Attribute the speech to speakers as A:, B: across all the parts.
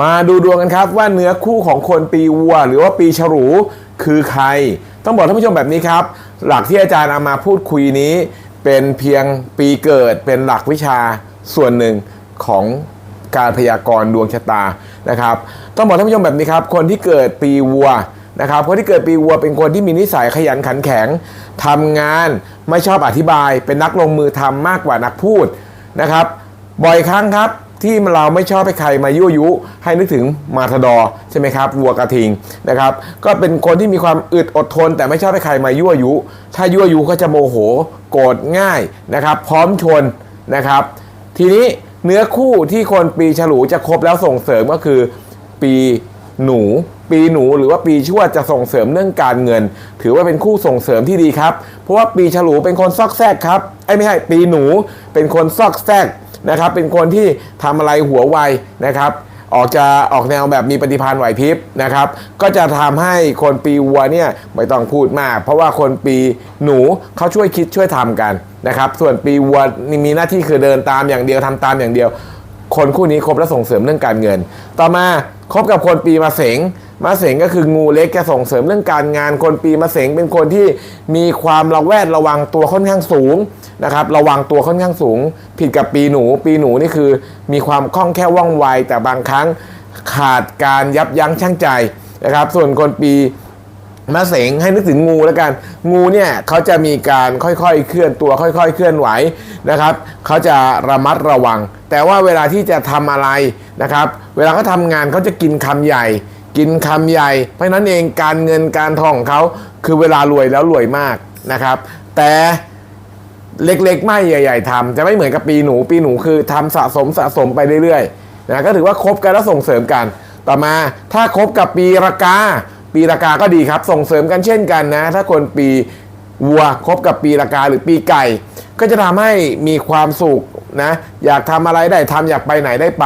A: มาดูดวงกันครับว่าเนื้อคู่ของคนปีวัว หรือว่าปีฉลูคือใคร ต้องบอกท่านผู้ชมแบบนี้ครับ หลักที่อาจารย์เอามาพูดคุยนี้ เป็นเพียงปีเกิดเป็นหลักวิชาส่วนหนึ่งของการพยากรณ์ดวงชะตานะครับ ต้องบอกท่านผู้ชมแบบนี้ครับ คนที่เกิดปีวัวนะครับคนที่เกิดปีวัวเป็นคนที่มีนิสัยขยันขันแข็งทำงานไม่ชอบอธิบาย เป็นนักลงมือทำมากกว่านักพูดนะครับ บ่อยครั้งครับ ที่เราไม่ชอบให้ใครมายั่วยุ ให้นึกถึงมาทดอร์ใช่ไหมครับวัวกระทิงนะครับ ก็เป็นคนที่มีความอึดอดทน แต่ไม่ชอบให้ใครมายั่วยุ ถ้ายั่วยุก็จะโมโหโกรธง่ายนะครับ พร้อมชนนะครับ ทีนี้เนื้อคู่ที่คนปีฉลูจะครบแล้วส่งเสริมก็คือปีหนู ปีหนูหรือว่าปีชวดจะส่งเสริมเรื่องการเงิน ถือว่าเป็นคู่ส่งเสริมที่ดีครับ เพราะว่าปีฉลูเป็นคนซอกแซกครับไอ้ไม่ใช่ปีหนูเป็นคนซอกแซก นะครับเป็นคนที่ทำอะไรหัวไวนะครับออกจะออกแนวแบบมีปฏิภาณไหวพริบนะครับ ก็จะทำให้คนปีวัวเนี่ยไม่ต้องพูดมาก เพราะว่าคนปีหนูเขาช่วยคิดช่วยทำกันนะครับส่วนปีวัวมีหน้าที่คือเดินตามอย่างเดียวทำตามอย่างเดียว คนคู่นี้ครบและส่งเสริมเรื่องการเงิน ต่อมาคบกับคนปีมะเสง มะเสงก็คืองูเล็กจะส่งเสริมเรื่องการงาน คนปีมะเสงเป็นคนที่มีความระแวดระวังตัวค่อนข้างสูงนะครับ ระวังตัวค่อนข้างสูง ผิดกับปีหนู ปีหนูนี่คือ มีความคล่องแคล่วว่องไว แต่บางครั้งขาดการยับยั้งชั่งใจนะครับ ส่วนคนปีมาเสงให้นึกถึงงูแล้วกัน งูเนี่ยเขาจะมีการค่อยๆ เคลื่อนตัวค่อย ๆ เคลื่อนไหวนะครับ เขาจะระมัดระวัง แต่ว่าเวลาที่จะทำอะไรนะครับ เวลาเขาทำงานเขาจะกินคำใหญ่ กินคำใหญ่ เพราะนั้นเองการเงินการทองของเขาคือเวลารวยแล้วรวยมากนะครับ แต่เล็กๆ ไม่ใหญ่ ๆทำจะไม่เหมือนกับปีหนูปีหนูคือทำสะสมสะสมไปเรื่อยๆนะก็ถือว่าคบกันแล้วส่งเสริมกัน ต่อมาถ้าคบกับปีรากา ปีรากาก็ดีครับ ส่งเสริมกันเช่นกันนะ ถ้าคนปีวัวคบกับปีรากาหรือปีไก่ ก็จะทำให้มีความสุขนะอยากทำอะไรได้ทำอยากไปไหนได้ไป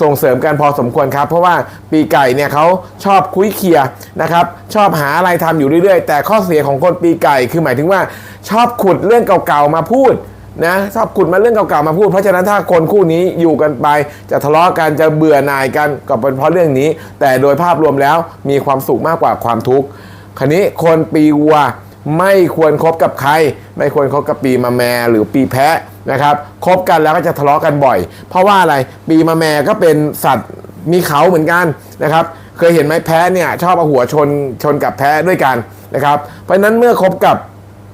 A: ส่งเสริมกันพอสมควรครับ เพราะว่าปีไก่เนี่ยเขาชอบคุยเคียนะครับชอบหาอะไรทำอยู่เรื่อยๆ แต่ข้อเสียของคนปีไก่คือหมายถึงว่า ชอบขุดเรื่องเก่าๆมาพูดนะชอบขุดมาเรื่องเก่าๆมาพูดเพราะฉะนั้นถ้าคนคู่นี้อยู่กันไป จะทะเลาะกันจะเบื่อหน่ายกันก็เป็นเพราะเรื่องนี้ แต่โดยภาพรวมแล้วมีความสุขมากกว่าความทุกข์คราวนี้คนปีวัว ไม่ควรครบกับใคร ไม่ควรคบกับปีมะแมหรือปีแพะนะครับคบกันแล้วก็จะทะเลาะกันบ่อย เพราะว่าอะไรปีมะแมก็เป็นสัตว์มีเขาเหมือนกันนะครับ เคยเห็นไหมแพะเนี่ยชอบเอาหัวชนชนกับแพะด้วยกันนะครับ เพราะนั้นเมื่อคบกับ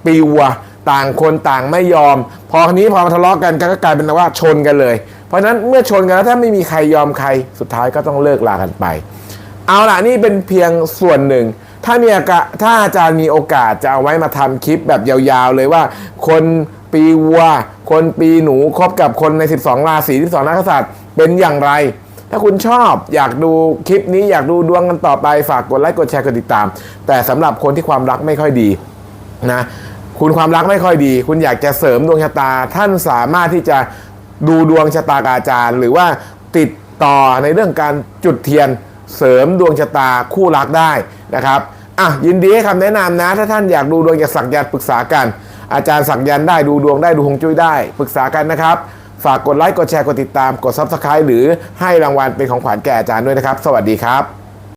A: ปีวัวต่างคนต่างไม่ยอม พอคนนี้พอมาทะเลาะกันก็กลายเป็นว่าชนกันเลย เพราะฉะนั้นเมื่อชนกันแล้วถ้าไม่มีใครยอมใครสุดท้ายก็ต้องเลิกลากันไป เอาล่ะนี่เป็นเพียงส่วนหนึ่ง ถ้ามีโอกาสถ้าอาจารย์มีโอกาสจะเอาไว้มาทำคลิปแบบยาวๆเลยว่า คนปีวัว คนปีหนูคบกับคนใน 12 ราศี12 นักษัตริย์เป็นอย่างไร ถ้าคุณชอบอยากดูคลิปนี้อยากดูดวงกันต่อไปฝากกดไลค์กดแชร์กดติดตาม แต่สำหรับคนที่ความรักไม่ค่อยดีนะคุณความรักไม่ค่อยดี คุณอยากจะเสริมดวงชะตา ท่านสามารถที่จะดูดวงชะตากบอาจารย์ หรือว่าติดต่อในเรื่องการจุดเทียน เสริมดวงชะตาคู่รักได้นะครับอะยินดีให้คำแนะนำนะ ถ้าท่านอยากดูดวงอยากสักยันปรึกษากัน อาจารย์สักยันได้ดูดวงได้ดูฮงจุ้ยได้ ปรึกษากันนะครับ ฝากกดไลค์กดแชร์กดติดตามกดซับสไครต์หรือให้รางวัลเป็นของขวัญแก่อาจารย์ด้วยนะครับ สวัสดีครับ